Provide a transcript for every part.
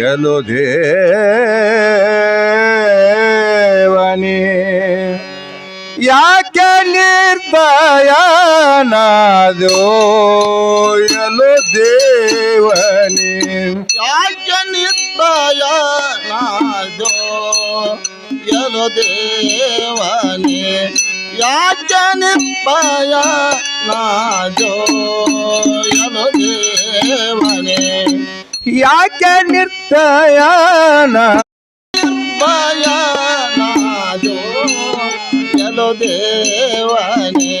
ಎಲು ದೇವನಿ ಯಾಕೆ ನಿರ್ದಯನಾದು ಎಲು ದೇವನಿ ಯಾಕೆ ನಿರ್ದಯನಾದು ಎಲು ದೇವನೇ ಯಾಕೆ ನಿರ್ಭಯ ನಾದೋ ಎಲು ದೇವನೇ ಯಾಕೆ ನಿರ್ದಯನ ನಿರ್ಭಯ ನಾದೋ ಎಲು ದೇವನೇ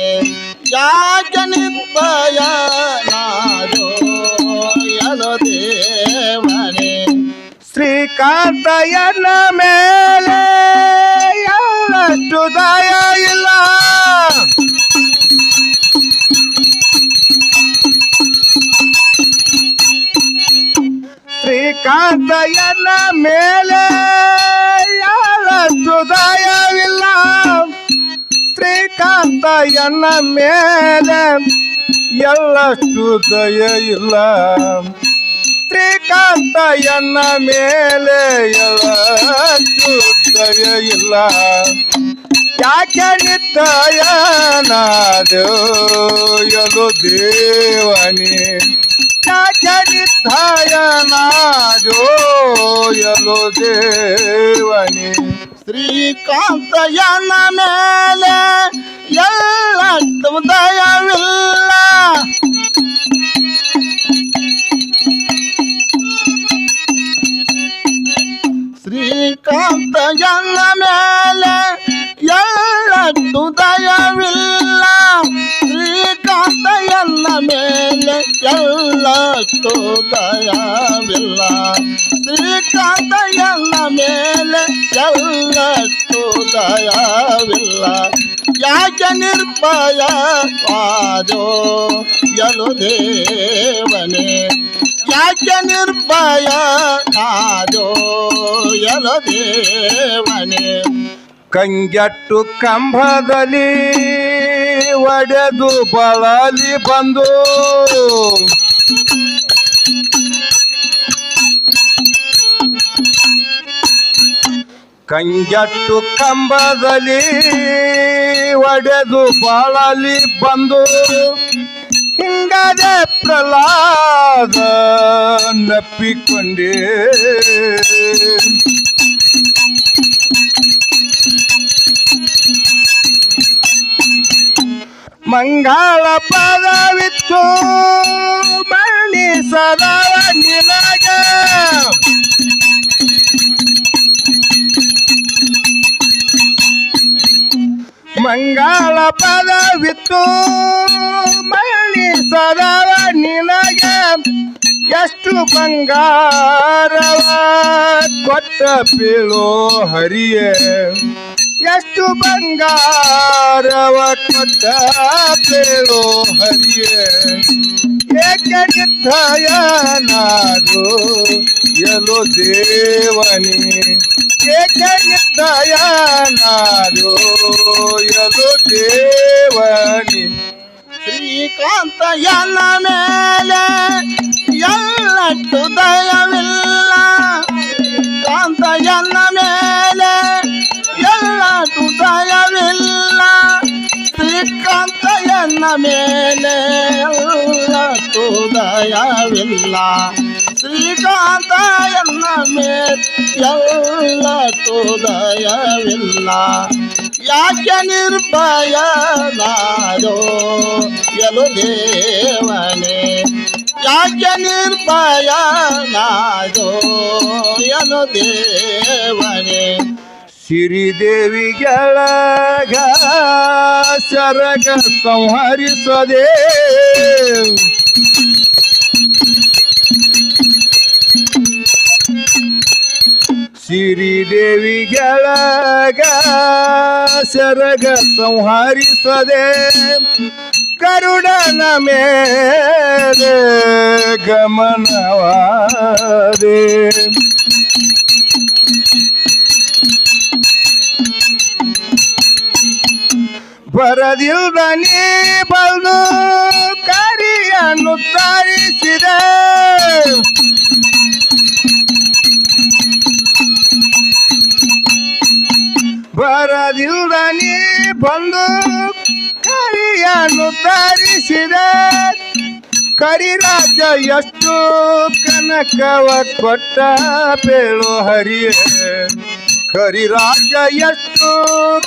ಯಾಕೆ ನಿರ್ಭಯ ನಾದೋ ಎಲು ದೇವನೇ ಶ್ರೀಕಾಂತಯ್ಯನ ಮೇಲೆ ಶ್ರೀಕಾಂತಯ್ಯನ ಮೇಲೆ ಎಳ್ಳಷ್ಟು ದಯವಿಲ್ಲ ಶ್ರೀಕಾಂತಯ್ಯನ ಮೇಲೆ ಎಲ್ಲಷ್ಟು ದಯ ಇಲ್ಲ. ಶ್ರೀಕಾಂತಯ್ಯನ ಮೇಲೆ ಎಲ್ಲಷ್ಟು ದಯ ಇಲ್ಲ. ಯಾಕೆ ನಿದ್ದಯನಾದೋ ಎಲು ದೇವನಿ? ಶ್ರೀಕಾಂತಯನ ದೇವನಿ. ಶ್ರೀಕಾಂತಯ್ಯನ ಮೇಲೆ ಎಲ್ಲ ದಯವಿಲ್ಲ ಶ್ರೀಕಾಂತಯ್ಯನ ಮೇಲೆ ಎಲ್ಲ ದಯವಿಲ್ಲ ಶ್ರೀಕಾಂತಯ್ಯನ ಮೇಲೆ ಎಲ್ಲಟ್ಟು ಶ್ರೀಕಾಂತ ಎಲ್ಲ ಮೇಲೆ ಎಲ್ಲ ತೋದಯವಿಲ್ಲ ಯಾಕೆ ನಿರ್ಭಯ? ವಾದೋ ಎಲು ದೇವನೇ. ಯಾಕೆ ನಿರ್ಭಯ? ನಾದೋ ಎಲು ದೇವನೇ. ಕಂಗೆಟ್ಟು ಕಂಬದಲ್ಲಿ ಒಡೆದು ಬಳಲಿ ಬಂದು. ಕಂಜಟ್ಟು ಕಂಬದಲ್ಲಿ ಒಡೆದು ಬಳಲಿ ಬಂದು. ಹಿಂಗದೆ ಪ್ರಹ್ಲಾದ ನಪ್ಪಿಕೊಂಡೇ. ಮಂಗಳ ಪದವಿತ್ತು. ಮಣಿ ಸದವ ನಿನಗ. ಮಂಗಳ ಪದವಿತ್ತು. ಮಣಿ ಸದವ ನಿನಗ. ಎಷ್ಟು ಬಂಗಾರವ ಕೊಟ್ಟ ಬೀಳೋ ಹರಿಯೇ. ಎಷ್ಟು ಬಂಗಾರವ ಕೊಟ್ಟ ಬೇಳೋ ಹರಿಯೇ. ಏಕೆ ನಿರ್ದಯನಾದು ಎಲು ದೇವನಿ. ಏಕೆ ಎಲೋ ಎಲು ದೇವನಿ. ಎಲ್ಲ ಮೇಲೆ ಎಲ್ಲಟ್ಟು ದಯವಿಲ್ಲ. ಕಾಂತ ಮೇಲೆ ಶ್ರೀಕಾಂತಯ್ಯನ ಮೇಲೆ ಎಲ್ಲಟ್ಟು ಶ್ರೀಕಾಂತಯನ್ನ ಮೇಲೆ ಎಲ್ಲ ತುದಯವಿಲ್ಲ. ಯಾಕೆ ನಿರ್ಭಯ ನಾದೋ ಎಲು ದೇವನೇ? ಯಾಕೆ ನಿರ್ಭಯ ನಾದೋ ಎಲು ದೇವನೇ? ಸಿರಿದೇವಿಗೆಳಗ ಸರಗ ಸಂಹರಿಸದೆ. ಸಿರಿದೇವಿಗೆಳಗ ಸರಗ ಸಂಹರಿಸದೆ. ಕರುಣನ ಮೇಲೆ ಗಮನವಾದೆ. ಬರದಿಲ್ದ ನೀ ಬಂದು ಕರಿಯನ್ನು ತರಿಸಿದೆ ಬರದಿಲ್ದ ನೀ ಬಂದು ಕರಿಯನ್ನು ತರಿಸಿದೆ ಕರಿರಾಜ ಎಷ್ಟು ಕನಕವ ಕೊಟ್ಟ ಬೇಳು ಹರಿಯೇ. ಕರಿರಾಜ ಎಷ್ಟು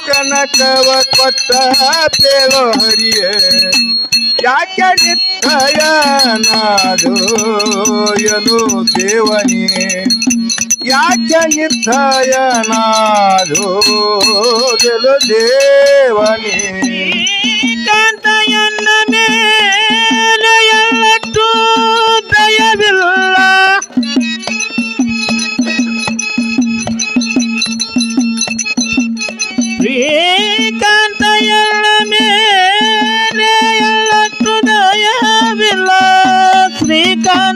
ಕನಕವ ಕೊಟ್ಟ ಬೇಳು ಹರಿಯೇ ಯಾಕೆ ನಿತ್ಯನಾದು ಎನು ದೇವನೇ ಯಾಕೆ ನಿರ್ಧಯನಾದು ದೇವನೇ.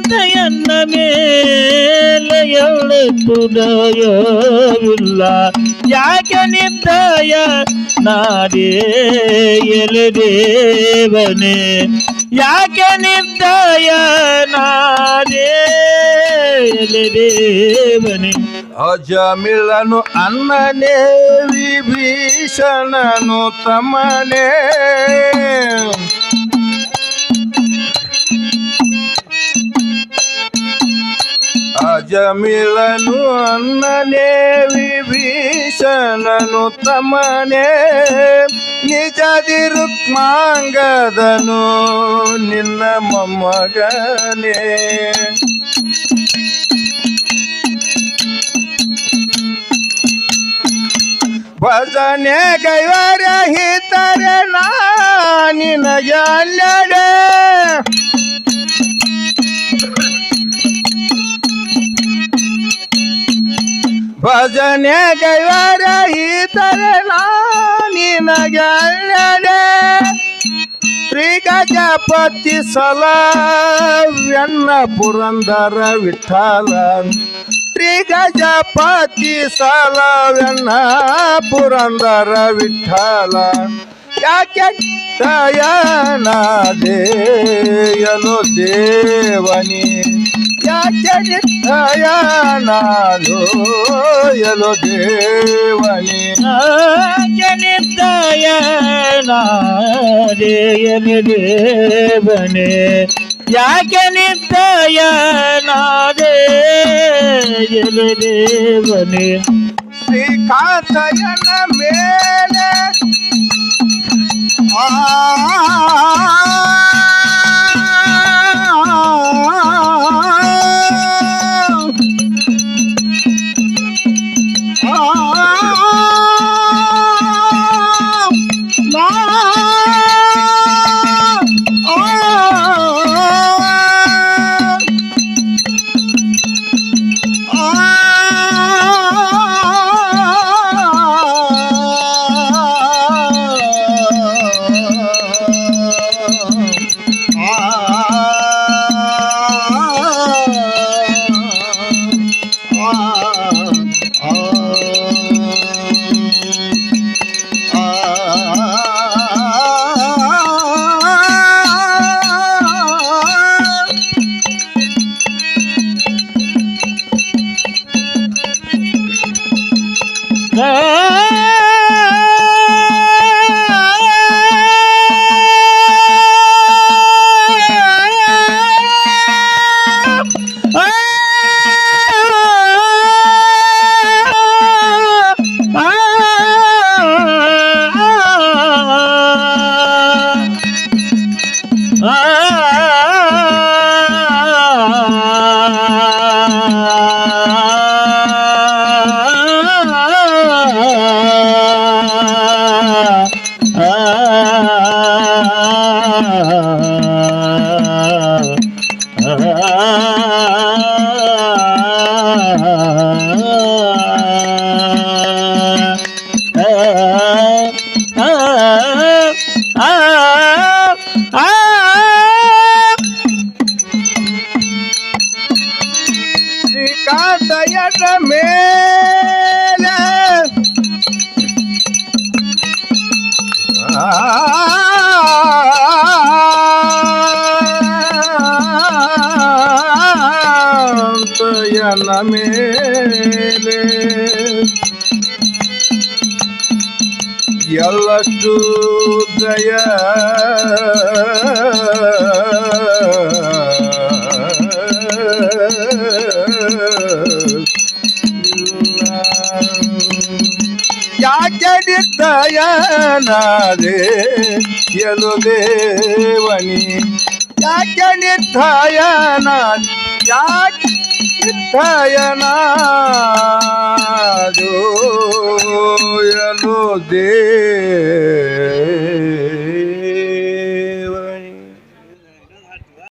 ಶ್ರೀಕಾಂತಯನ್ನ ಮೇಲೆ ಎಳ್ಳಟ್ಟು ದಯವಿಲ್ಲ ಯಾಕೆ ನಿರ್ದಯ ನಾಡೇ ಎಲೆದೇವನೇ ಯಾಕೆ ನಿರ್ದಯ ನಾಡೇ ಎಲೆದೇವನೇ ಅಜಮಿಳನು ಅನ್ನನೇ, ವಿಭೀಷಣನು ತಮ್ಮನೇ. ಅಜಮಿಳನು ಅನ್ನನೇ ವಿಭೀಷಣನು ತಮ್ಮನೇ. ನಿಜದಿ ರುಕ್ಮಾಂಗದನು ನಿನ್ನ ಮೊಮ್ಮಗನೇ. ಭಜನೆ ಕೈವರ ಹಿತರೆ ನಿನಗೆ ಅಲ್ಲಡೆ. ಭಜನೆ ಕೈವರ ಹಿತರೆ ನಿನಗೆ ಶ್ರೀಗಜಪತಿ ಸಲ ವೆನ್ನ ಪುರಂದರ ವಿಠಲ. ಶ್ರೀಗಜಪತಿ ಸಲ ವೆನ್ನ ಪುರಂದರ ವಿಠಲ. ಯಾಕೆ ದಯನಾದೇಯನು ದೇವನಿ? ಯಾಕೆ ದಯನಾದೋ ಯಲು ದೇವನಿ? ನಿತ್ಯ ನಾಡೆಯಲು ದೇವನೇ? ಯಾಕೆ ನಿದ್ದಯ ನಾಡೆಯಲು ದೇವನೇ? ಶ್ರೀಕಾಂತಯನ ಮೇಲೆ ಆ ಮೇಲೆ. ಎಲ್ಲಷ್ಟು ದಯ ಯಾಕೆ ನಿರ್ದಯನಾದೆ ಎಲು ದೇವನಿ? ಯಾಕೆ ನಾದಿ ಯಾಕೆ ನಿರ್ದಯನಾದು ಎಲು ದೇವನಿ